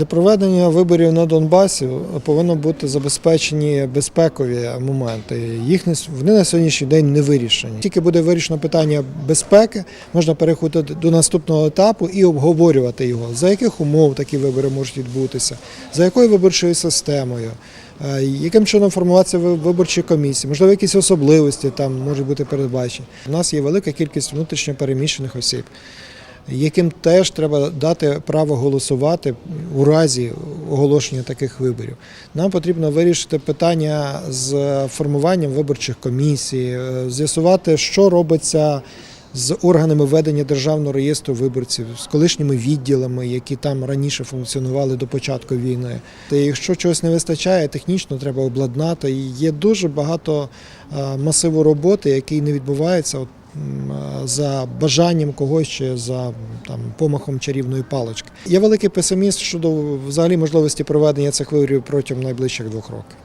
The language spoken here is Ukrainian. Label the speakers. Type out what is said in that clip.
Speaker 1: Для проведення виборів на Донбасі повинно бути забезпечені безпекові моменти. Їх вони на сьогоднішній день не вирішені. Тільки буде вирішено питання безпеки, можна переходити до наступного етапу і обговорювати його, за яких умов такі вибори можуть відбутися, за якою виборчою системою. е, Яким чином формуватися виборчі комісії, можливо, якісь особливості там можуть бути передбачені. У нас є велика кількість внутрішньо переміщених осіб, яким теж треба дати право голосувати у разі оголошення таких виборів. Нам потрібно вирішити питання з формуванням виборчих комісій, е, з'ясувати, що робиться з органами ведення державного реєстру виборців, з колишніми відділами, які там раніше функціонували до початку війни. Та якщо чогось не вистачає, технічно треба обладнати. Є дуже багато е, масиву роботи, який не відбувається. От Е, за бажанням когось чи за там помахом чарівної палички. Я великий песиміст щодо взагалі можливості проведення цих виборів протягом найближчих двох років.